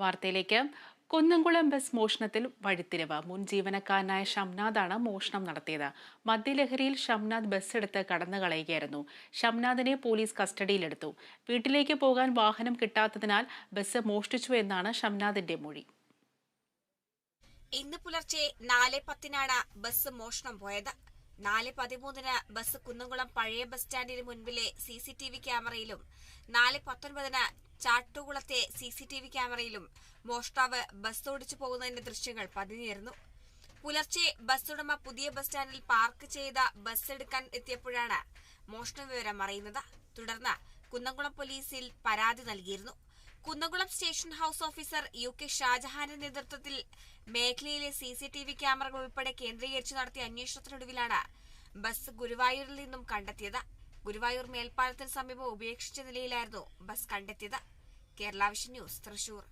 വാർത്തയിലേക്ക്. കുന്നംകുളം ബസ് മോഷണത്തിൽ വഴിത്തിരിവ്. മുൻ ജീവനക്കാരനായ ഷംനാദാണ് മോഷണം നടത്തിയത്. മദ്യലഹരിയിൽ ഷംനാഥ് ബസ് എടുത്ത് കടന്നു കളയുകയായിരുന്നു. ഷംനാഥിനെ പോലീസ് കസ്റ്റഡിയിലെടുത്തു. വീട്ടിലേക്ക് പോകാൻ വാഹനം കിട്ടാത്തതിനാൽ ബസ് മോഷ്ടിച്ചു എന്നാണ് ഷംനാഥിന്റെ മൊഴി. ഇന്ന് പുലർച്ചെ നാല് പത്തിനാണ് ബസ് മോഷണം പോയത്. നാല് പതിമൂന്നിന് ബസ് കുന്നംകുളം പഴയ ബസ് സ്റ്റാൻഡിന് മുൻപിലെ സി സി ടി വി ക്യാമറയിലും നാല് പത്തൊൻപതിന് ചാട്ടുകുളത്തെ സി സി ടി വി ക്യാമറയിലും മോഷ്ടാവ് ബസ് ഓടിച്ചു പോകുന്നതിന്റെ ദൃശ്യങ്ങൾ പതിഞ്ഞിരുന്നു. പുലർച്ചെ ബസ് ഉടമ പുതിയ ബസ് സ്റ്റാൻഡിൽ പാർക്ക് ചെയ്ത ബസ് എടുക്കാൻ എത്തിയപ്പോഴാണ് മോഷണ വിവരം അറിയുന്നത്. തുടർന്ന് കുന്നംകുളം പോലീസിൽ പരാതി നൽകിയിരുന്നു. Kunnamkulam station house officer U K ഷാജഹാന്റെ നേതൃത്വത്തിൽ മേഖലയിലെ സി സി ടി വി ക്യാമറകൾ ഉൾപ്പെടെ കേന്ദ്രീകരിച്ച് നടത്തിയ അന്വേഷണത്തിനൊടുവിലാണ് ബസ് ഗുരുവായൂരിൽ നിന്നും കണ്ടെത്തിയത്. ഗുരുവായൂർ മേൽപ്പാലത്തിന് സമീപം ഉപേക്ഷിച്ച നിലയിലായിരുന്നു ബസ് കണ്ടെത്തിയത്. Kerala vision news Thrissur.